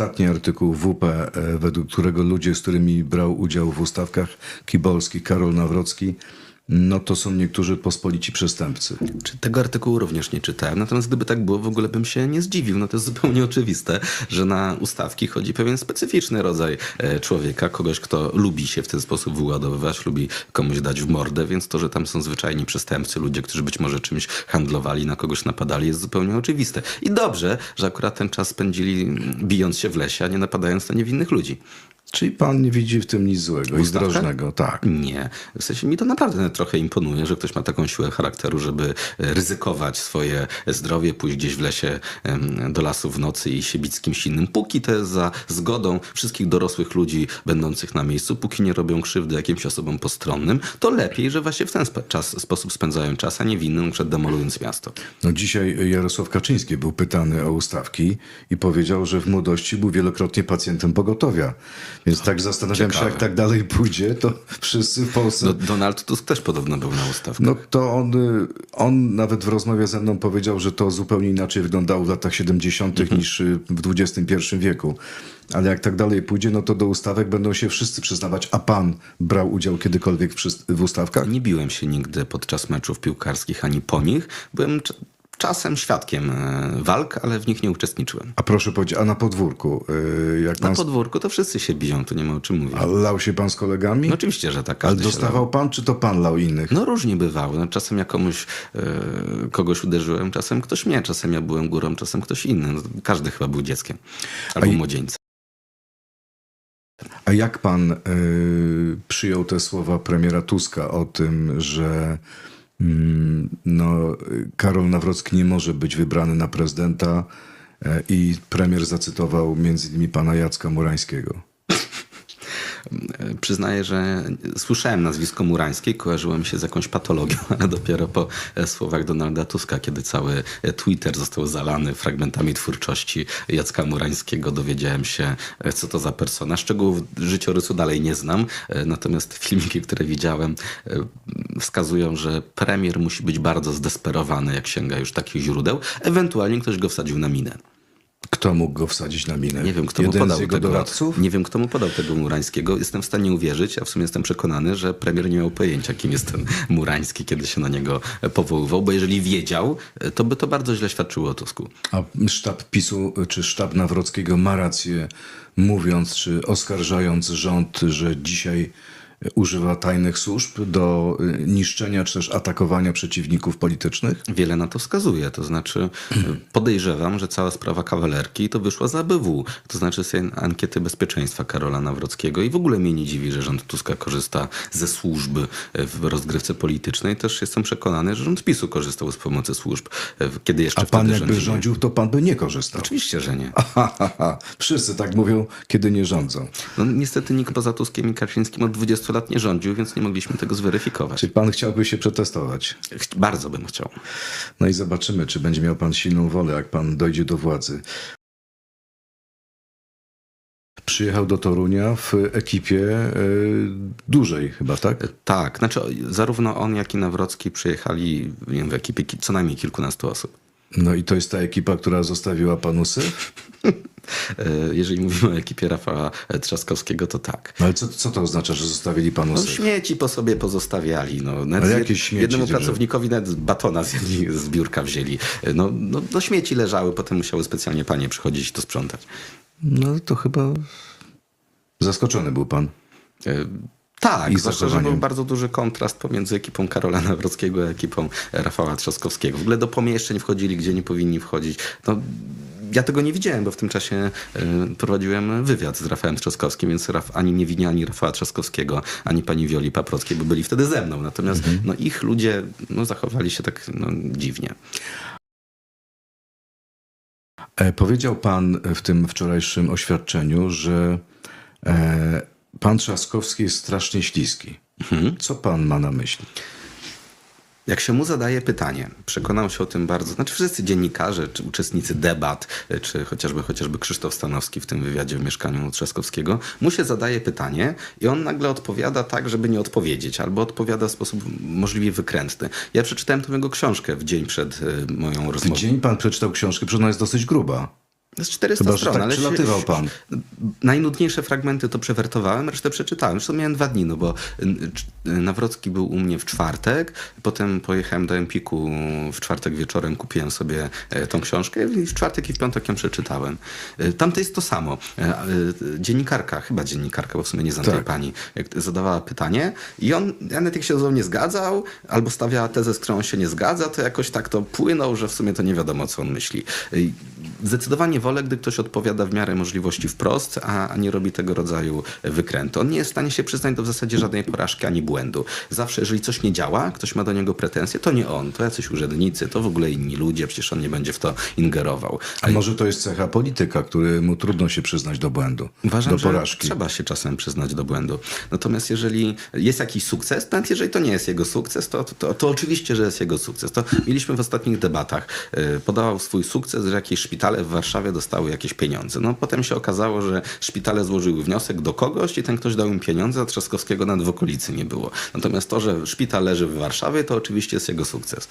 ostatni artykuł WP, e, według którego ludzie, z którymi brał udział w ustawkach Kibolski, Karol Nawrocki, no to są niektórzy pospolici przestępcy. Czy tego artykułu również nie czytałem, natomiast gdyby tak było, w ogóle bym się nie zdziwił. No to jest zupełnie oczywiste, że na ustawki chodzi pewien specyficzny rodzaj e, człowieka, kogoś, kto lubi się w ten sposób wyładowywać, lubi komuś dać w mordę, więc to, że tam są zwyczajni przestępcy, ludzie, którzy być może czymś handlowali, na kogoś napadali, jest zupełnie oczywiste. I dobrze, że akurat ten czas spędzili mm, bijąc się w lesie, a nie napadając na niewinnych ludzi. Czyli pan nie widzi w tym nic złego i Ustawkach? zdrożnego, tak. Nie. W sensie mi to naprawdę trochę imponuje, że ktoś ma taką siłę charakteru, żeby ryzykować swoje zdrowie, pójść gdzieś w lesie do lasu w nocy i się bić z kimś innym. Póki to jest za zgodą wszystkich dorosłych ludzi będących na miejscu, póki nie robią krzywdy jakimś osobom postronnym, to lepiej, że właśnie w ten czas, sposób spędzają czas, a nie w innym, przed demolując miasto. No dzisiaj Jarosław Kaczyński był pytany o ustawki i powiedział, że w młodości był wielokrotnie pacjentem pogotowia. Więc tak zastanawiam się, ciekawe. jak tak dalej pójdzie, to wszyscy w Polsce... Do, Donald Tusk też podobno był na ustawkach. No to on, y, on nawet w rozmowie ze mną powiedział, że to zupełnie inaczej wyglądało w latach 70. Mhm. niż y, w XXI wieku. Ale jak tak dalej pójdzie, no to do ustawek będą się wszyscy przyznawać. A pan brał udział kiedykolwiek w, ustawkach? Nie biłem się nigdy podczas meczów piłkarskich ani po nich. Byłem czasem świadkiem e, walk, ale w nich nie uczestniczyłem. A proszę powiedzieć, a na podwórku, y, jak Na pan... podwórku to wszyscy się biją, tu nie ma o czym mówić. A lał się pan z kolegami? No oczywiście, że tak. Ale dostawał pan, czy to pan lał innych? No różnie bywało. No, czasem ja komuś, e, kogoś uderzyłem, czasem ktoś mnie, czasem ja byłem górą, czasem ktoś inny. No, każdy chyba był dzieckiem albo młodzieńcem. A jak pan y, przyjął te słowa premiera Tuska o tym, że no, y, Karol Nawrocki nie może być wybrany na prezydenta y, i premier zacytował między innymi pana Jacka Murańskiego? E, Przyznaję, że słyszałem nazwisko Murańskiej, kojarzyło mi się z jakąś patologią, ale dopiero po e, słowach Donalda Tuska, kiedy cały e, Twitter został zalany fragmentami twórczości Jacka Murańskiego, dowiedziałem się, co to za persona. Szczegółów życiorysu dalej nie znam, natomiast filmiki, które widziałem, wskazują, że premier musi być bardzo zdesperowany, jak sięga już takich źródeł. Ewentualnie ktoś go wsadził na minę. Kto mógł go wsadzić na minę? Nie wiem, kto Jeden mu podał tego, doradców? Nie wiem, kto mu podał tego Murańskiego. Jestem w stanie uwierzyć, a w sumie jestem przekonany, że premier nie miał pojęcia, kim jest ten Murański, kiedy się na niego powoływał, bo jeżeli wiedział, to by to bardzo źle świadczyło o Tusku. A sztab PiSu czy sztab Nawrockiego ma rację, mówiąc czy oskarżając rząd, że dzisiaj używa tajnych służb do y, niszczenia czy też atakowania przeciwników politycznych? Wiele na to wskazuje. To znaczy, podejrzewam, że cała sprawa kawalerki to wyszła z ABW, to znaczy z ankiety bezpieczeństwa Karola Nawrockiego. I w ogóle mnie nie dziwi, że rząd Tuska korzysta ze służby w rozgrywce politycznej. Też jestem przekonany, że rząd PiSu korzystał z pomocy służb, kiedy jeszcze A pan jakby rządzili. rządził, to pan by nie korzystał. Oczywiście, że nie. Ha, ha, ha. Wszyscy tak mówią, kiedy nie rządzą. No, niestety nikt poza Tuskiem i Kaczyńskim od 20 lat nie rządził, więc nie mogliśmy tego zweryfikować. Czy pan chciałby się przetestować? Ch- Bardzo bym chciał. No i zobaczymy, czy będzie miał pan silną wolę, jak pan dojdzie do władzy. Przyjechał do Torunia w ekipie y, dużej chyba, tak? Tak, znaczy zarówno on, jak i Nawrocki przyjechali nie wiem, w ekipie ki- co najmniej kilkunastu osób. No i to jest ta ekipa, która zostawiła panu syf? E, Jeżeli mówimy o ekipie Rafała Trzaskowskiego, to tak. No ale co, co to oznacza, że zostawili panu No, syf? śmieci po sobie pozostawiali. No, nawet Ale jakie śmieci, Jednemu że- pracownikowi nawet batona zjedli, z biurka wzięli. E, No, no, no śmieci leżały, potem musiały specjalnie panie przychodzić i to sprzątać. No to chyba zaskoczony był pan. Tak, I zwłaszcza, że był bardzo duży kontrast pomiędzy ekipą Karola Nawrockiego a ekipą Rafała Trzaskowskiego. W ogóle do pomieszczeń wchodzili, gdzie nie powinni wchodzić. No, ja tego nie widziałem, bo w tym czasie e, prowadziłem wywiad z Rafałem Trzaskowskim, więc Raf, ani nie winię ani Rafała Trzaskowskiego, ani pani Wioli Paprockiej, bo byli wtedy ze mną. Natomiast no, ich ludzie no, zachowali się tak no, dziwnie. E, powiedział pan w tym wczorajszym oświadczeniu, że e, pan Trzaskowski jest strasznie śliski. Co pan ma na myśli? Jak się mu zadaje pytanie, przekonał się o tym bardzo, znaczy wszyscy dziennikarze, czy uczestnicy debat, czy chociażby, chociażby Krzysztof Stanowski w tym wywiadzie w mieszkaniu Trzaskowskiego, mu się zadaje pytanie i on nagle odpowiada tak, żeby nie odpowiedzieć, albo odpowiada w sposób możliwie wykrętny. Ja przeczytałem tę jego książkę w dzień przed y, moją W rozmową. dzień pan przeczytał książkę, przecież ona jest dosyć gruba. To jest 400 Chyba, stron, tak ale przylatywał pan. Najnudniejsze fragmenty to przewertowałem, resztę przeczytałem. Zresztą miałem dwa dni, no bo Nawrocki był u mnie w czwartek, potem pojechałem do Empiku w czwartek wieczorem, kupiłem sobie e, tą książkę i w czwartek i w piątek ją przeczytałem. E, Tam to jest to samo. E, Dziennikarka, chyba dziennikarka, bo w sumie nie znam tej Tak. pani, jak zadawała pytanie i on, ja nawet jak się ze mną nie zgadzał, albo stawiała tezę, z którą on się nie zgadza, to jakoś tak to płynął, że w sumie to nie wiadomo, co on myśli. Zdecydowanie wolę, gdy ktoś odpowiada w miarę możliwości wprost, a, nie robi tego rodzaju wykrętu. On nie jest w stanie się przyznać do w zasadzie żadnej porażki ani błędu. Zawsze, jeżeli coś nie działa, ktoś ma do niego pretensje, to nie on, to jacyś urzędnicy, to w ogóle inni ludzie, przecież on nie będzie w to ingerował. A może to jest cecha polityka, któremu trudno się przyznać do błędu, Uważam, do że porażki. trzeba się czasem przyznać do błędu. Natomiast jeżeli jest jakiś sukces, nawet jeżeli to nie jest jego sukces, to, to, to oczywiście, że jest jego sukces. To mieliśmy w ostatnich debatach. y, Podawał swój sukces, że jakieś szpitale w Warszawie dostały jakieś pieniądze. No potem się okazało, że szpitale złożyły wniosek do kogoś i ten ktoś dał im pieniądze, a Trzaskowskiego nawet w okolicy nie było. Natomiast to, że szpital leży w Warszawie, to oczywiście jest jego sukces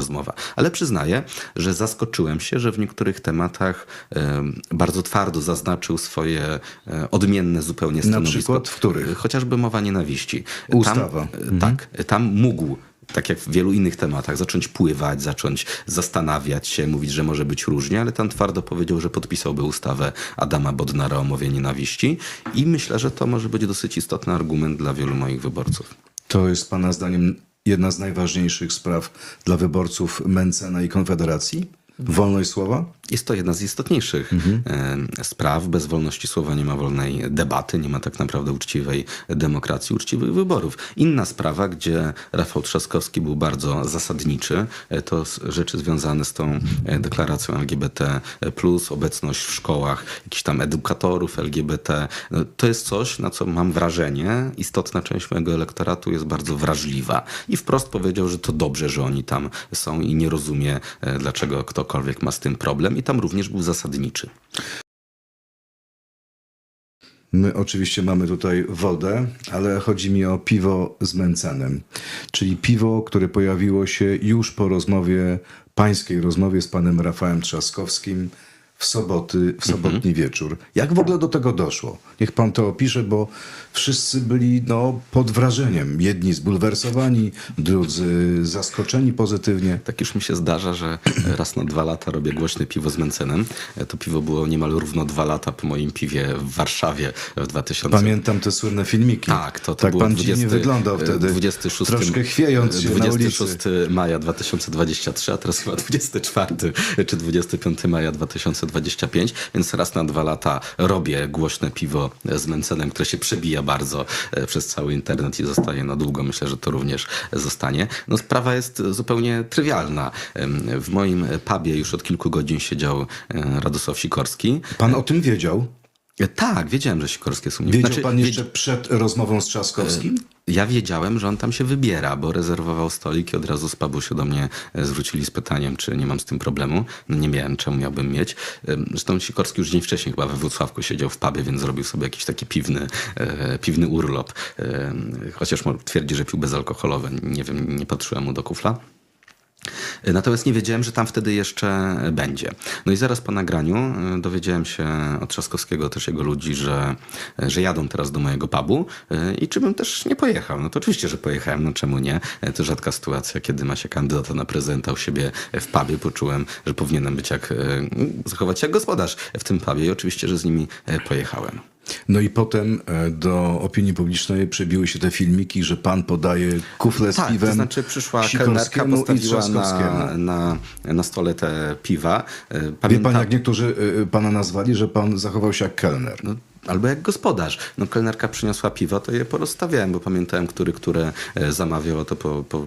rozmowa. Ale przyznaję, że zaskoczyłem się, że w niektórych tematach em, bardzo twardo zaznaczył swoje e, odmienne zupełnie stanowisko. przykład w których? Chociażby mowa nienawiści. Ustawa. Tam, e, Tak, e, tam mógł tak jak w wielu innych tematach, zacząć pływać, zacząć zastanawiać się, mówić, że może być różnie, ale tam twardo powiedział, że podpisałby ustawę Adama Bodnara o mowie nienawiści i myślę, że to może być dosyć istotny argument dla wielu moich wyborców. To jest pana zdaniem jedna z najważniejszych spraw dla wyborców Mencena i Konfederacji? Wolność słowa? Jest to jedna z istotniejszych e, spraw. Bez wolności słowa nie ma wolnej debaty, nie ma tak naprawdę uczciwej demokracji, uczciwych wyborów. Inna sprawa, gdzie Rafał Trzaskowski był bardzo zasadniczy, e, to rzeczy związane z tą e, deklaracją LGBT, obecność w szkołach jakichś tam edukatorów LGBT. No, To jest coś, na co mam wrażenie, istotna część mojego elektoratu jest bardzo wrażliwa. I wprost powiedział, że to dobrze, że oni tam są i nie rozumie, dlaczego ktokolwiek ma z tym problem. I tam również był zasadniczy. My oczywiście mamy tutaj wodę, ale chodzi mi o piwo z Mencenem. Czyli piwo, które pojawiło się już po rozmowie, pańskiej rozmowie z panem Rafałem Trzaskowskim w soboty, w sobotni wieczór. Jak w ogóle do tego doszło? Niech pan to opisze, bo wszyscy byli no, pod wrażeniem. Jedni zbulwersowani, drudzy zaskoczeni pozytywnie. Tak już mi się zdarza, że raz na dwa lata robię głośne piwo z Mencenem. To piwo było niemal równo dwa lata po moim piwie w Warszawie w 2000. Pamiętam te słynne filmiki. Tak, to, to tak było pan 20, dziwnie wyglądał wtedy. 26, Troszkę chwiejąc się na ulicy. 26 maja 2023, a teraz chyba 24 czy 25 maja 2025, więc raz na dwa lata robię głośne piwo z Mencenem, które się przebija bardzo e, przez cały internet i zostaje na długo. Myślę, że to również zostanie. No sprawa jest zupełnie trywialna. W moim pubie już od kilku godzin siedział e, Radosław Sikorski. Pan o tym wiedział? E, Tak, wiedziałem, że Sikorski jest. Wiedział Znaczy, pan wiedz- jeszcze przed rozmową z Trzaskowskim? ja wiedziałem, że on tam się wybiera, bo rezerwował stolik i od razu z pubu się do mnie e, zwrócili z pytaniem, czy nie mam z tym problemu. No nie miałem, czemu miałbym mieć. Em, Zresztą Sikorski już dzień wcześniej chyba we Wrocławku siedział w pubie, więc zrobił sobie jakiś taki piwny, e, piwny urlop. Chociaż twierdzi, że pił bezalkoholowe. Nie wiem, nie patrzyłem mu do kufla. Natomiast nie wiedziałem, że tam wtedy jeszcze będzie. No i zaraz po nagraniu y, dowiedziałem się od Trzaskowskiego, też jego ludzi, że, że jadą teraz do mojego pubu y, i czy bym też nie pojechał. No to oczywiście, że pojechałem, no czemu nie? To rzadka sytuacja, kiedy ma się kandydata na prezydenta u siebie w pubie. Poczułem, że powinienem być jak, zachować się jak gospodarz w tym pubie i oczywiście, że z nimi pojechałem. No i potem e, do opinii publicznej przebiły się te filmiki, że pan podaje kufle z Tak, piwem to znaczy przyszła kelnerka, postawiła na, na, na stole te piwa. Y, Wie pan, jak niektórzy e, pana nazwali, że pan zachował się jak kelner. No, albo jak gospodarz. No, kelnerka przyniosła piwo, to je porozstawiałem, bo pamiętałem, który które e, zamawiał, to po, po,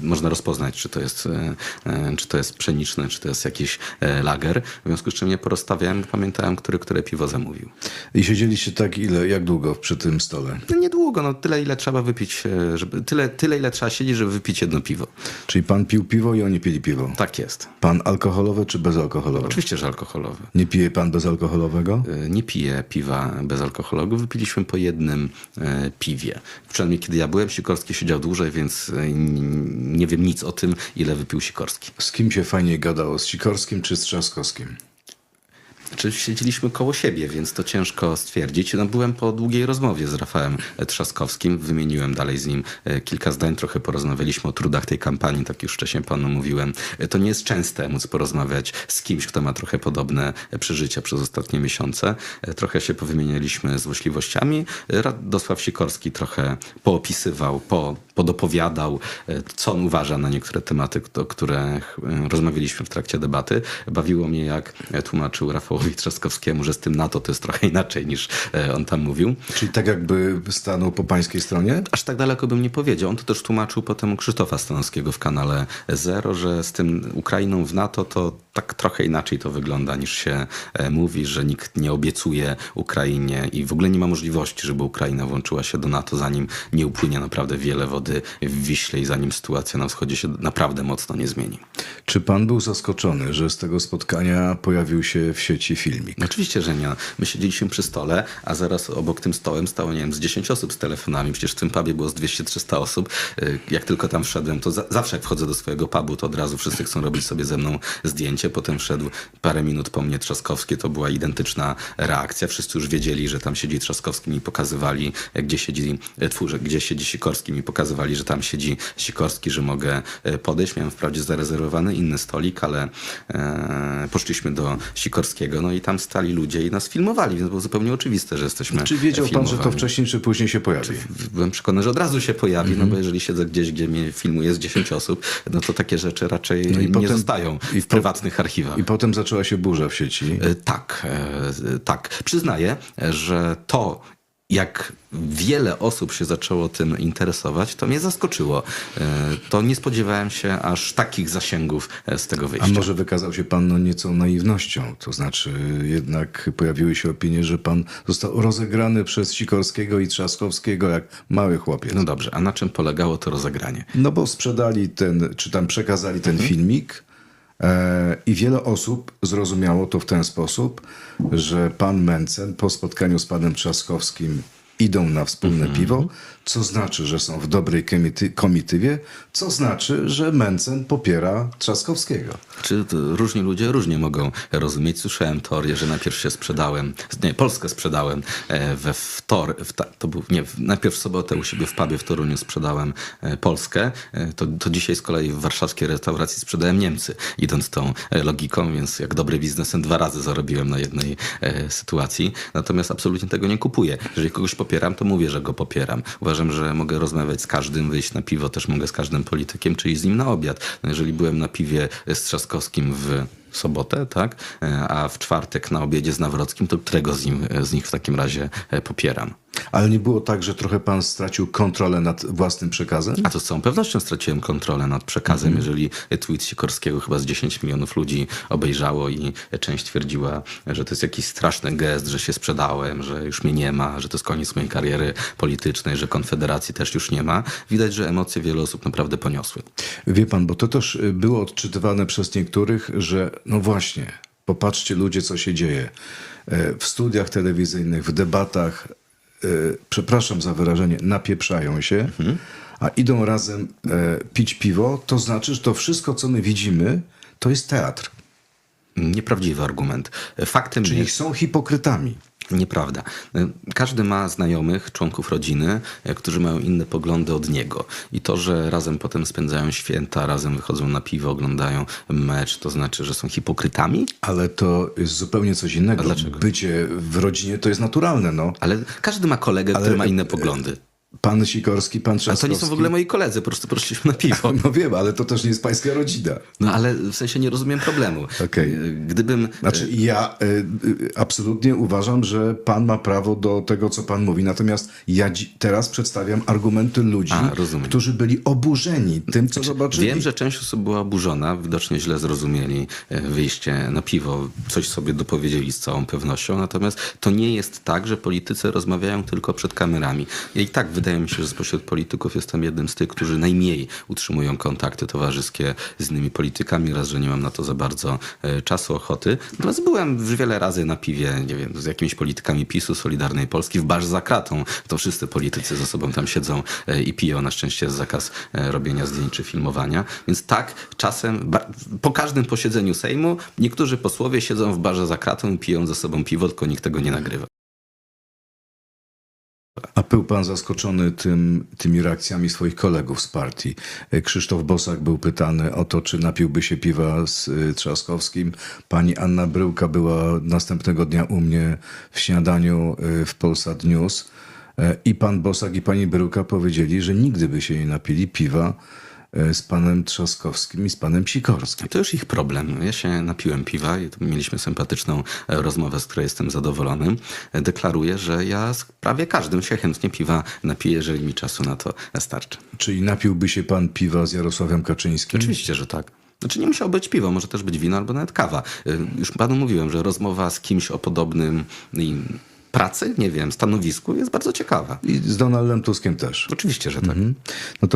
można rozpoznać, czy to, jest, e, e, czy to jest pszeniczne, czy to jest jakiś lager. W związku z czym je porozstawiałem, bo pamiętałem, który które piwo zamówił. I siedzieliście tak ile, jak długo przy tym stole? No, niedługo, no tyle ile trzeba wypić, żeby, tyle, tyle ile trzeba siedzieć, żeby wypić jedno piwo. Czyli pan pił piwo i oni pili piwo. Tak jest. Pan alkoholowe czy bezalkoholowe? Oczywiście, że alkoholowy. Nie pije pan bezalkoholowego? Nie piję piwa bezalkoholowego. Wypiliśmy po jednym e, piwie. Przynajmniej kiedy ja byłem, Sikorski siedział dłużej, więc e, nie wiem nic o tym, ile wypił Sikorski. Z kim się fajniej gadało? Z Sikorskim czy z Trzaskowskim? Czy siedzieliśmy koło siebie, więc to ciężko stwierdzić. No, byłem po długiej rozmowie z Rafałem Trzaskowskim, wymieniłem dalej z nim e, kilka zdań, trochę porozmawialiśmy o trudach tej kampanii, tak już wcześniej panu mówiłem. E, To nie jest częste móc porozmawiać z kimś, kto ma trochę podobne e, przeżycia przez ostatnie miesiące. E, Trochę się powymienialiśmy złośliwościami. E, Radosław Sikorski trochę poopisywał, po, podopowiadał, e, co on uważa na niektóre tematy, o których e, rozmawialiśmy w trakcie debaty. Bawiło mnie, jak tłumaczył Rafałowi Trzaskowskiemu, że z tym NATO to jest trochę inaczej niż e, on tam mówił. Czyli tak jakby stanął po pańskiej stronie? Aż tak daleko bym nie powiedział. On to też tłumaczył potem Krzysztofa Stanowskiego w kanale Zero, że z tym Ukrainą w NATO to tak trochę inaczej to wygląda niż się e, mówi, że nikt nie obiecuje Ukrainie i w ogóle nie ma możliwości, żeby Ukraina włączyła się do NATO, zanim nie upłynie naprawdę wiele wody w Wiśle i zanim sytuacja na wschodzie się naprawdę mocno nie zmieni. Czy pan był zaskoczony, że z tego spotkania pojawił się w sieci filmik? Oczywiście, że nie. My siedzieliśmy przy stole, a zaraz obok tym stołem stało, nie wiem, z 10 osób z telefonami. Przecież w tym pubie było z 200-300 osób. Y, Jak tylko tam wszedłem, to za zawsze jak wchodzę do swojego pubu, to od razu wszyscy chcą robić sobie ze mną zdjęcie. Potem wszedł parę minut po mnie Trzaskowski, to była identyczna reakcja. Wszyscy już wiedzieli, że tam siedzi Trzaskowski, mi pokazywali, gdzie siedzi twórze, gdzie siedzi Sikorski, mi pokazywali, że tam siedzi Sikorski, że mogę e, podejść. Miałem wprawdzie zarezerwowany inny stolik, ale e, poszliśmy do Sikorskiego, no i tam stali ludzie i nas filmowali, więc było zupełnie oczywiste, że jesteśmy Czy wiedział pan, że to filmowani. wcześniej czy później się pojawi? Byłem przekonany, że od razu się pojawi, Mhm. no bo jeżeli siedzę gdzieś, gdzie mnie filmuje z 10 osób, no to takie rzeczy raczej No nie potem- zostają i w prywatnych archiwach. I potem zaczęła się burza w sieci. E, Tak, e, tak. Przyznaję, e, że to, jak wiele osób się zaczęło tym interesować, to mnie zaskoczyło. E, To nie spodziewałem się aż takich zasięgów e, z tego A wyjścia. może wykazał się pan no, nieco naiwnością? To znaczy, jednak pojawiły się opinie, że pan został rozegrany przez Sikorskiego i Trzaskowskiego jak mały chłopiec. No dobrze, a na czym polegało to rozegranie? No bo sprzedali ten, czy tam przekazali ten filmik e, i wiele osób zrozumiało to w ten sposób, że pan Mencen po spotkaniu z panem Trzaskowskim idą na wspólne piwo, co znaczy, że są w dobrej komity, komitywie, co znaczy, że Mencen popiera Trzaskowskiego. Czy różni ludzie różnie mogą rozumieć? Słyszałem teorię, że najpierw się sprzedałem, nie, Polskę sprzedałem e, we wtor, w ta, to był, nie, najpierw w sobotę u siebie w pubie w Toruniu sprzedałem e, Polskę, e, to, to dzisiaj z kolei w warszawskiej restauracji sprzedałem Niemcy, idąc tą logiką, więc jak dobry biznesem dwa razy zarobiłem na jednej sytuacji. Natomiast absolutnie tego nie kupuję. Jeżeli kogoś popieram, to mówię, że go popieram. Uważam, że mogę rozmawiać z każdym, wyjść na piwo, też mogę z każdym politykiem, czyli z nim na obiad. No jeżeli byłem na piwie z Trzaskowskim w sobotę, tak, e, a w czwartek na obiedzie z Nawrockim, to którego z, nim, z nich w takim razie e, popieram? Ale nie było tak, że trochę pan stracił kontrolę nad własnym przekazem? A to z całą pewnością straciłem kontrolę nad przekazem, jeżeli tweet Sikorskiego chyba z 10 milionów ludzi obejrzało i część twierdziła, że to jest jakiś straszny gest, że się sprzedałem, że już mnie nie ma, że to jest koniec mojej kariery politycznej, że Konfederacji też już nie ma. Widać, że emocje wiele osób naprawdę poniosły. Wie pan, bo to też było odczytywane przez niektórych, że no właśnie, popatrzcie ludzie, co się dzieje. E, W studiach telewizyjnych, w debatach, e, przepraszam za wyrażenie, napieprzają się, a idą razem e, pić piwo, to znaczy, że to wszystko, co my widzimy, to jest teatr. Nieprawdziwy argument. Faktem Czyli jest... są hipokrytami. Nieprawda. Każdy ma znajomych, członków rodziny, e, którzy mają inne poglądy od niego. I to, że razem potem spędzają święta, razem wychodzą na piwo, oglądają mecz, to znaczy, że są hipokrytami? Ale to jest zupełnie coś innego. A dlaczego? Bycie w rodzinie to jest naturalne, no. Ale każdy ma kolegę, który ma inne poglądy. Pan Sikorski, pan Trzaskowski. to nie są w ogóle moi koledzy, po prostu poszliśmy na piwo. No wiem, ale to też nie jest pańska rodzina. No ale w sensie nie rozumiem problemu. Okej. E, Gdybym... Znaczy, ja y, absolutnie uważam, że pan ma prawo do tego, co pan mówi. Natomiast ja teraz przedstawiam argumenty ludzi, A, którzy byli oburzeni tym, co zobaczyli. Wiem, że część osób była oburzona, widocznie źle zrozumieli e, wyjście na piwo, coś sobie dopowiedzieli z całą pewnością, natomiast to nie jest tak, że politycy rozmawiają tylko przed kamerami. I tak wydaje wydaje mi się, że spośród polityków jestem jednym z tych, którzy najmniej utrzymują kontakty towarzyskie z innymi politykami, raz, że nie mam na to za bardzo e, czasu, ochoty. Natomiast byłem wiele razy na piwie, nie wiem, z jakimiś politykami PiSu, Solidarnej Polski, w barze za kratą. To wszyscy politycy ze sobą tam siedzą e, i piją. Na szczęście jest zakaz e, robienia zdjęć czy filmowania. Więc tak, czasem po każdym posiedzeniu Sejmu niektórzy posłowie siedzą w barze za kratą i piją ze sobą piwo, tylko nikt tego nie nagrywa. A był pan zaskoczony tym, tymi reakcjami swoich kolegów z partii. Krzysztof Bosak był pytany o to, czy napiłby się piwa z y, Trzaskowskim. Pani Anna Bryłka była następnego dnia u mnie w śniadaniu y, w Polsat News. E, I pan Bosak i pani Bryłka powiedzieli, że nigdy by się nie napili piwa z panem Trzaskowskim i z panem Sikorskim. To już ich problem. Ja się napiłem piwa i mieliśmy sympatyczną e, rozmowę, z której jestem zadowolony. E, Deklaruję, że ja z prawie każdym się chętnie piwa napiję, jeżeli mi czasu na to starczy. Czyli napiłby się pan piwa z Jarosławem Kaczyńskim? Oczywiście, że tak. Znaczy nie musiało być piwo, może też być wino albo nawet kawa. Już panu mówiłem, że rozmowa z kimś o podobnym pracy, nie wiem, stanowisku jest bardzo ciekawa. I z Donaldem Tuskiem też. Oczywiście, że tak. No to